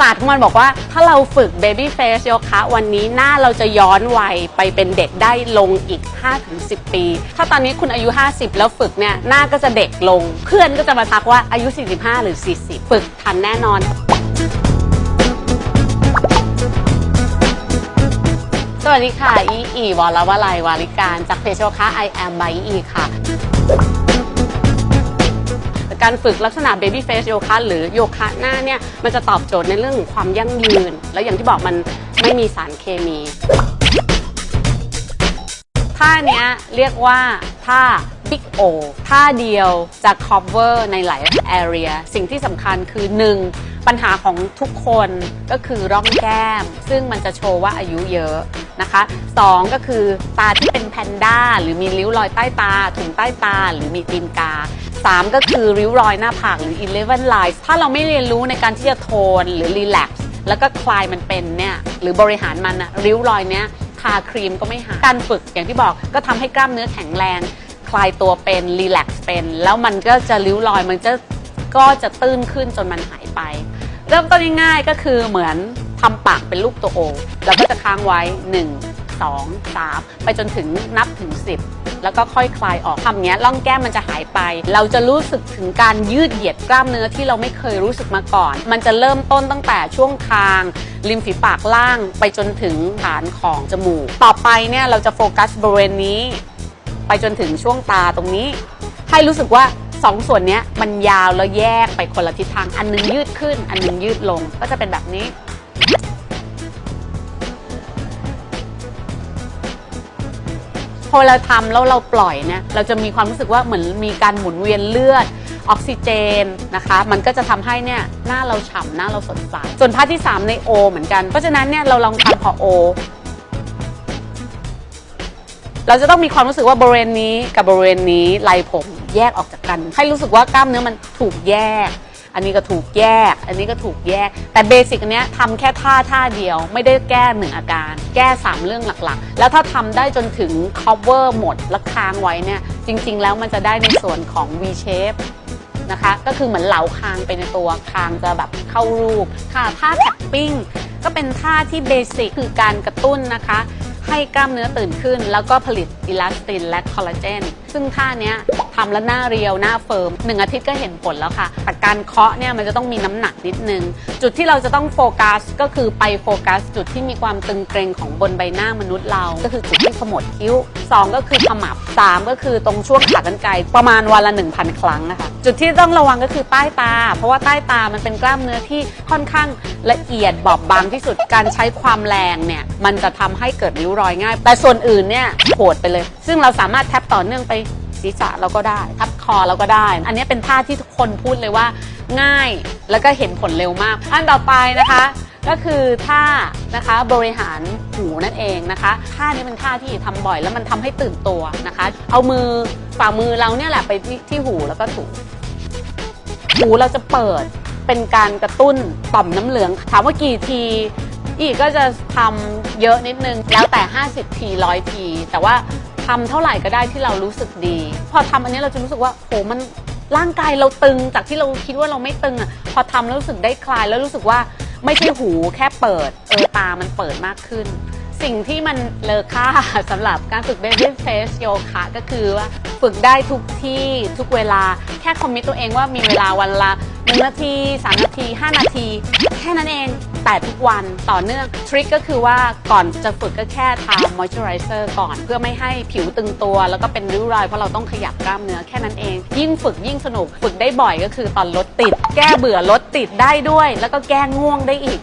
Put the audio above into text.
ศาสตร์ของมันบอกว่า ถ้าเราฝึก Baby Face โยคะ วันนี้หน้าเราจะย้อนวัยไปเป็นเด็กได้ลงอีก 5-10 ปี ถ้าตอนนี้คุณอายุ 50 แล้วฝึกเนี่ยหน้าก็จะเด็กลง เพื่อนก็จะมาทักว่าอายุ 45 หรือ 40 ฝึกทันแน่นอนสวัสดีค่ะ อีอีวรวลัยวาริการ จากเพจโยคะ I am by อีค่ะ การฝึกลักษณะ baby face โยคะหรือโยคะหน้าเนี่ย มันจะตอบโจทย์ในเรื่องของความยั่งยืน แล้วอย่างที่บอกมันไม่มีสารเคมีท่าเนี้ยเรียกว่าท่า Big O ท่าเดียวจะ cover ในหลาย area สิ่งที่สำคัญคือ 1. ปัญหาของทุกคนก็คือร่องแก้ม ซึ่งมันจะโชว์ว่าอายุเยอะ นะคะ 2. ก็คือตาที่เป็นแพนด้า หรือมีริ้วรอยใต้ตาถุงใต้ตา หรือมีตีนกา 3 ก็คือริ้วรอยหน้าผากหรือ11 lines ถ้าเราไม่เรียนรู้ในการที่จะโทนหรือ relax แล้วก็คลายมันเป็นเนี่ยหรือบริหารมันอะริ้วรอยเนี้ยทาครีมก็ไม่หายการฝึกอย่างที่บอกก็ทำให้กล้ามเนื้อแข็งแรง คลายตัวเป็นรีแลกซ์เป็น แล้วมันก็จะริ้วรอยมันจะก็จะตื้นขึ้นจนมันหายไป เริ่มต้นง่ายๆก็คือเหมือน ทำปากเป็นรูปตัวโอแล้วก็จะค้างไว้ 1 2 3 ไปจนถึงนับถึง 10 แล้วก็ค่อยคลายออกทำเนี้ยร่องแก้มมันจะหายไป เราจะรู้สึกถึงการยืดเหยียดกล้ามเนื้อที่เราไม่เคยรู้สึกมาก่อน มันจะเริ่มต้นตั้งแต่ช่วงคาง ริมฝีปากล่างไปจนถึงฐานของจมูก ต่อไปเนี่ยเราจะโฟกัสบริเวณนี้ ไปจนถึงช่วงตาตรงนี้ ให้รู้สึกว่าสองส่วนเนี้ยมันยาวแล้วแยกไปคนละทิศทาง อันหนึงยืดขึ้น อันหนึงยืดลง ก็จะเป็นแบบนี้ พอเราทำแล้วเราปล่อยเนี่ยเราจะมีความรู้สึกว่าเหมือนมีการหมุนเวียนเลือดออกซิเจนนะคะ มันก็จะทำให้เนี่ยหน้าเราฉ่ำหน้าเราสดใสส่วนท่าที่ 3 ใน O เหมือนกัน เพราะฉะนั้นเนี่ยเราลองทำพอ O เราจะต้องมีความรู้สึกว่าบริเวณนี้กับบริเวณนี้ไหลผมแยกออกจากกัน ให้รู้สึกว่ากล้ามเนื้อมันถูกแยก อันนี้ก็ถูกแยก อันนี้ก็ถูกแยก แต่เบสิกอันเนี้ยทำแค่ท่าท่าเดียว ไม่ได้แก้หนึ่งอาการ แก้ 3 เรื่องหลักๆ แล้วถ้าทำได้จนถึง cover หมดแล้วค้างไว้เนี่ย จริงๆ แล้วมันจะได้ในส่วนของ V shape นะคะก็คือเหมือนเหลาคางไปในตัวคางจะแบบเข้ารูปค่ะท่าแท็ปปิ้งก็เป็นท่าที่เบสิกคือการกระตุ้นนะคะ ให้กล้ามเนื้อตื่นขึ้น แล้วก็ผลิตอิลาสตินและคอลลาเจน ซึ่งท่าเนี้ยทำแล้วหน้าเรียวหน้าเฟิร์มหนึ่งอาทิตย์ก็เห็นผลแล้วค่ะแต่การเคาะเนี่ยมันจะต้องมีน้ำหนักนิดนึง จุดที่เราจะต้องโฟกัสก็คือไปโฟกัส จุดที่มีความตึงเกร็งของบนใบหน้ามนุษย์เรา ก็คือจุดที่ขมวดคิ้ว 2 ก็คือขมับ 3 ก็คือตรงช่วงขากรรไกรประมาณวันละ 1,000 ครั้งนะคะ จุดที่ต้องระวังก็คือใต้ตา เพราะว่าใต้ตามันเป็นกล้ามเนื้อที่ค่อนข้างละเอียดบอบบางที่สุดการใช้ความแรงเนี่ยมันจะทำให้เกิดริ้วรอยง่าย แต่ส่วนอื่นเนี่ยโหดไปเลย ซึ่งเราสามารถแท็บต่อเนื่องไป ศีรษะเราก็ได้ทับคอเราก็ได้ อันนี้เป็นท่าที่ทุกคนพูดเลยว่า ง่ายแล้วก็เห็นผลเร็วมาก อันต่อไปนะคะ ก็คือท่านะคะบริหารหูนั่นเองนะคะท่านี้เป็นท่าที่ทำบ่อยแล้วมันทำให้ตื่นตัวนะคะ เอามือฝ่ามือเราเนี่ยแหละไปที่หูแล้วก็ถูหูเราจะเปิดเป็นการกระตุ้นต่อมน้ำเหลือง ถามว่ากี่ทีอีกก็จะทำเยอะนิดนึง แล้วแต่ 50 ทีร้อยที แต่ว่า ทำเท่าไหร่ก็ได้ที่เรารู้สึกดี พอทำอันนี้เราจะรู้สึกว่าโหมันร่างกายเราตึงจากที่เราคิดว่าเราไม่ตึงอะพอทำแล้วรู้สึกได้คลายแล้วรู้สึกว่าไม่ใช่หูแค่เปิดเออตามันเปิดมากขึ้น สิ่งที่มันเลอค่าสำหรับการฝึก baby face yoga ก็คือว่าฝึกได้ทุกที่ทุกเวลาแค่คอมมิตตัวเองว่ามีเวลาวันละ1นาที 3 นาที 5 นาที แค่นั้นเอง แต่ทุกวันต่อเนื่องทริคก็คือว่าก่อนจะฝึกก็แค่ทามอยเจอไรเซอร์ก่อน เพื่อไม่ให้ผิวตึงตัว แล้วก็เป็นริ้วรอยเพราะเราต้องขยับกล้ามเนื้อแค่นั้นเอง ยิ่งฝึกยิ่งสนุกฝึกได้บ่อยก็คือตอนรถติด แก้เบื่อรถติดได้ด้วย แล้วก็แก้ง่วงได้อีก